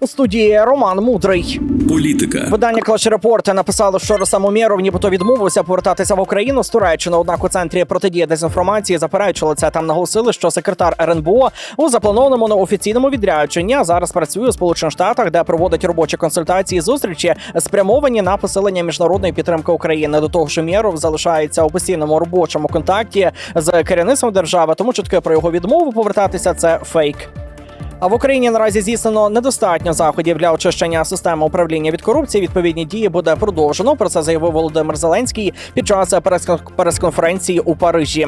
У студії Роман Мудрий. Політика, Видання Клаш Репорт написало, що Росам Умєров нібито відмовився повертатися в Україну з Туреччини. Однак у центрі протидії дезінформації заперечили це. Там наголосили, що секретар РНБО у запланованому на офіційному відрядженні зараз працює у Сполучених Штатах, де проводить робочі консультації і зустрічі, спрямовані на посилення міжнародної підтримки України. До того ж, Умєров залишається у постійному робочому контакті з керівництвом держави. Тому чутки про його відмову повертатися це фейк. А в Україні наразі здійснено недостатньо заходів для очищення системи управління від корупції. Відповідні дії буде продовжено. Про це заявив Володимир Зеленський під час прес- прес-конференції у Парижі.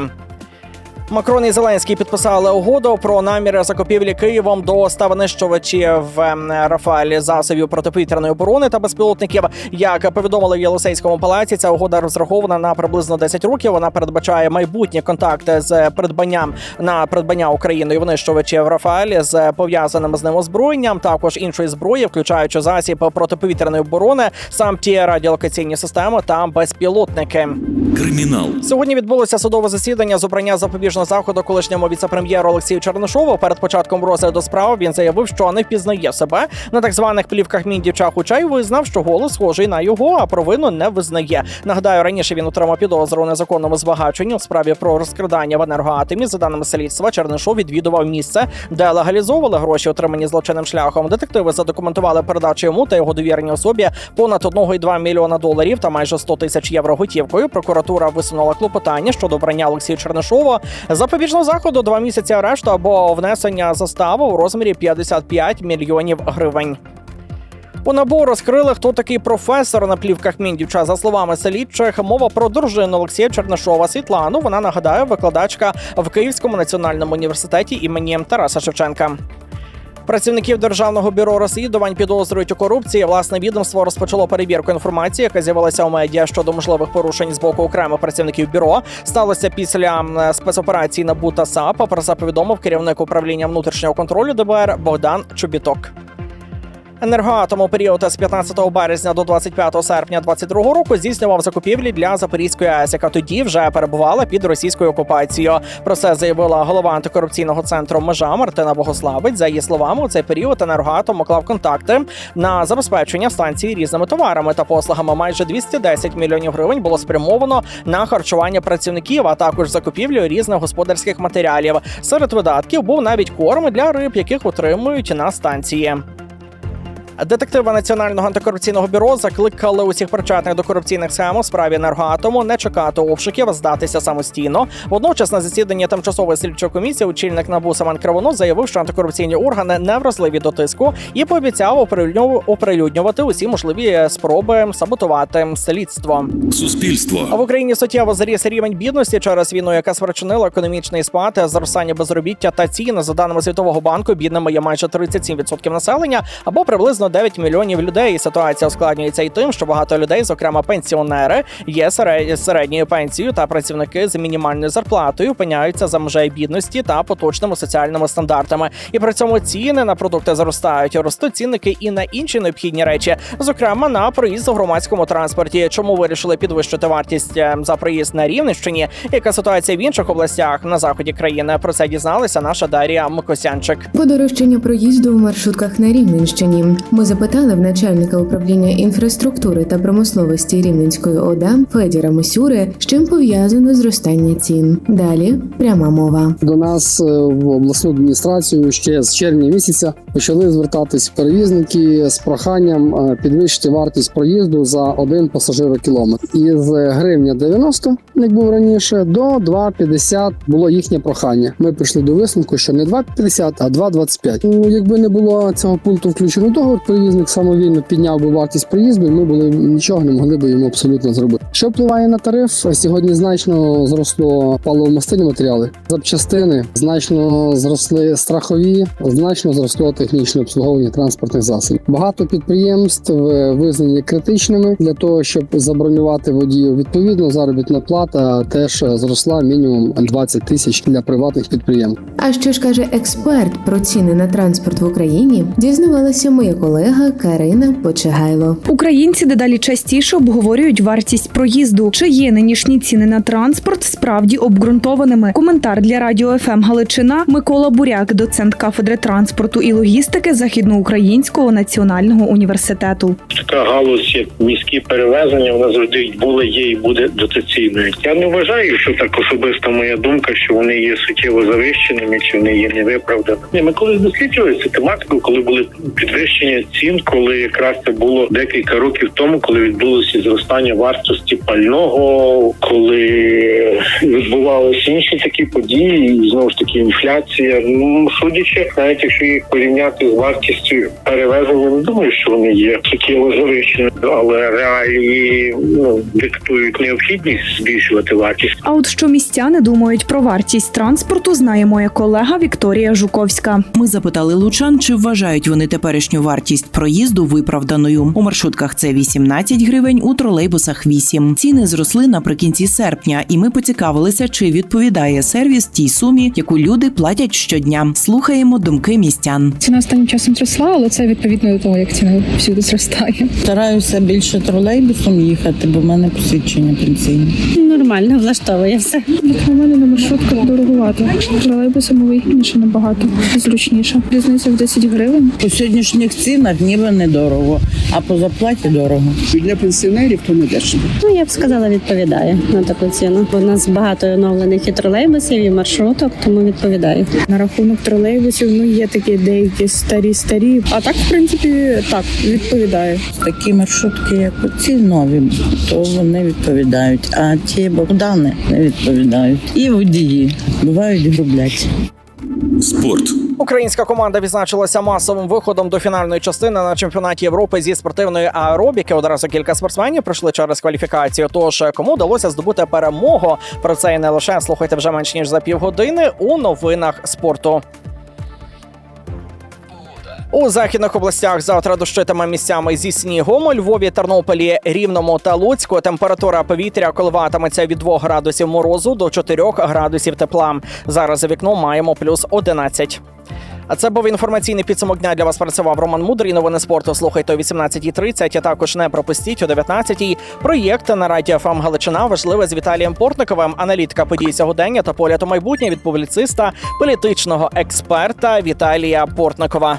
Макрон і Зеленський підписали угоду про наміри закупівлі Києвом до ста винищувачів ем, Рафаль засобів протиповітряної оборони та безпілотників. Як повідомили в Єлисейському палаці, ця угода розрахована на приблизно 10 років. Вона передбачає майбутні контакти з придбанням на придбання Україною винищувачів Рафаль з пов'язаним з ним озброєнням, також іншої зброї, включаючи засіб протиповітряної оборони, сам ті радіолокаційні системи та безпілотники. кримінал, Сьогодні відбулося судове засідання з обрання запобіжного заходу колишньому віцепрем'єру Олексію Чернишову. Перед початком розгляду справи він заявив, що не впізнає себе на так званих плівках міндівча, хоча й визнав, що голос схожий на його, а провину не визнає. Нагадаю, раніше він отримав підозру у незаконному збагаченні у справі про розкрадання в енергоатомі. За даними слідства, Чернишов відвідував місце, де легалізовували гроші, отримані злочинним шляхом. Детективи задокументували передачу йому та його довіреній особі понад 1,2 мільйона доларів та майже 100 тисяч євро готівкою. Прокуратура висунула клопотання щодо обрання Олексія Чернишова запобіжного заходу два місяці арешту або внесення застави у розмірі 55 мільйонів гривень. У набу розкрили, хто такий професор на плівках Міндівча. За словами слідчих, мова про дружину Олексія Чернишова Світлану. Вона нагадаю, викладачка в Київському національному університеті імені Тараса Шевченка. Працівників державного бюро розслідувань підозрюють у корупції. Власне відомство розпочало перевірку інформації, яка з'явилася у медіа щодо можливих порушень з боку окремих працівників бюро. Сталося після спецоперації НАБУ та САП. Про це повідомив керівник управління внутрішнього контролю ДБР Богдан Чобіток. Енергоатом у період з 15 березня до 25 серпня 2022 року здійснював закупівлі для Запорізької АЕС, яка тоді вже перебувала під російською окупацією. Про це заявила голова антикорупційного центру межа Мартина Богославець. За її словами, у цей період енергоатом уклав контакти на забезпечення станції різними товарами та послугами. Майже 210 мільйонів гривень було спрямовано на харчування працівників, а також закупівлю різних господарських матеріалів. Серед видатків був навіть корм для риб, яких утримують на станції. Детективи Національного антикорупційного бюро закликали усіх причетних до корупційних схем у справі енергоатому не чекати обшуків, а здатися самостійно. Водночас на засіданні тимчасової слідчої комісії очільник НАБУ Семен Кривонос заявив, що антикорупційні органи не вразливі до тиску і пообіцяв оприлюдню- оприлюднювати усі можливі спроби саботувати слідство. Суспільство, в Україні суттєво зріс рівень бідності через війну, яка спричинила економічний спад, зростання безробіття та ціни. За даними Світового банку, бідними є майже 37% населення або приблизно 9 мільйонів людей. Ситуація ускладнюється і тим, що багато людей, зокрема пенсіонери, є серед- середньою пенсією та працівники з мінімальною зарплатою, опиняються за межею бідності та поточними соціальними стандартами. І при цьому ціни на продукти зростають. Ростуть цінники і на інші необхідні речі, зокрема на проїзд у громадському транспорті. Чому вирішили підвищити вартість е, за проїзд на Рівненщині? Яка ситуація в інших областях на заході країни? Про це дізналася наша Дар'я Микосянчик. Подорожчання проїзду у маршрутках на Рівненщині. Ми запитали в начальника управління інфраструктури та промисловості Рівненської ОДА Федіра Мосюри, з чим пов'язано зростання цін. Далі пряма мова. До нас е, в обласну адміністрацію ще з червня місяця почали звертатись перевізники з проханням е, підвищити вартість проїзду за один пасажирокілометр. Із гривня 90, як був раніше, до 2,50 було їхнє прохання. Ми прийшли до висновку, що не 2,50, а 2,25. Ну, якби не було цього пункту включено договор, перевізник самовільно підняв би вартість проїзду, і ми були нічого не могли би йому абсолютно зробити. Що впливає на тариф? Сьогодні значно зросло паливомастильні матеріали, запчастини, значно зросли страхові, значно зросло технічне обслуговування транспортних засобів. Багато підприємств е, визнані критичними для того, щоб забронювати водію. Відповідно, заробітна плата теж зросла мінімум 20 тисяч для приватних підприємств. А що ж каже експерт про ціни на транспорт в Україні? Дізнавалася моя колега колега Карина Почегайло. Українці дедалі частіше обговорюють вартість проїзду. Чи є нинішні ціни на транспорт справді обґрунтованими? Коментар для радіо ФМ Галичина Микола Буряк, доцент кафедри транспорту і логістики Західноукраїнського національного університету. така галузь, як міські перевезення, вона завжди була, є і буде дотаційною. Я не вважаю, що так особиста моя думка, що вони є суттєво завищеними, чи вони є невиправданими. Ми колись досліджували цю тематику, коли були підвищення цін, коли якраз це було декілька років тому, коли відбулося зростання вартості пального, коли відбувалися інші такі події, і знову ж таки інфляція. Ну судячи, навіть якщо їх порівняти з вартістю перевезення, не думаю, що вони є суттєво завищені, але реалії ну диктують необхідність збільшувати вартість. А от що містяни думають про вартість транспорту, знає моя колега Вікторія Жуковська. Ми запитали лучан, чи вважають вони теперішню вартість проїзду виправданою. У маршрутках це 18 гривень, у тролейбусах 8. Ціни зросли наприкінці серпня, і ми поцікавилися, чи відповідає сервіс тій сумі, яку люди платять щодня. Слухаємо думки містян. Ціна останнім часом зросла, але це відповідно до того, як ціна всюди зростає. Стараюся більше тролейбусом їхати, бо в мене посвідчення пенсійне. Нормально, влаштовує все. Як на мене на маршрутках дороговато. Тролейбусами вигідніше набагато зручніше. Різниця в 10 гривень. По сьогоднішніх цінах ніби недорого, а по зарплаті дорого. Для пенсіонерів то не дешево. Ну я б сказала, відповідає на таку ціну. У нас багато оновлених і тролейбусів, і маршруток, тому відповідаю. На рахунок тролейбусів ну є такі деякі старі старі. А так, в принципі, так відповідаю. Такі маршрутки, як ці нові, то вони відповідають. А ті Богдани не відповідають. І водії бувають грублять. Спорт. Українська команда відзначилася масовим виходом до фінальної частини на чемпіонаті Європи зі спортивної аеробіки. Одразу кілька спортсменів пройшли через кваліфікацію. Тож кому вдалося здобути перемогу? Про це і не лише слухайте вже менш ніж за півгодини у новинах спорту. У західних областях завтра дощитиме місцями зі снігом. У Львові, Тернополі, Рівному та Луцьку температура повітря коливатиметься від 2 градусів морозу до 4 градусів тепла. Зараз за вікном маємо плюс 11. А це був інформаційний підсумок дня для вас. Працював Роман Мудрий. Новини спорту слухайте о 18.30. А також не пропустіть о 19.00 проєкт на радіо ФМ Галичина. Важливе з Віталієм Портниковим. Аналітика подій сьогодення та погляд у майбутнє від публіциста, політичного експерта Віталія Портникова.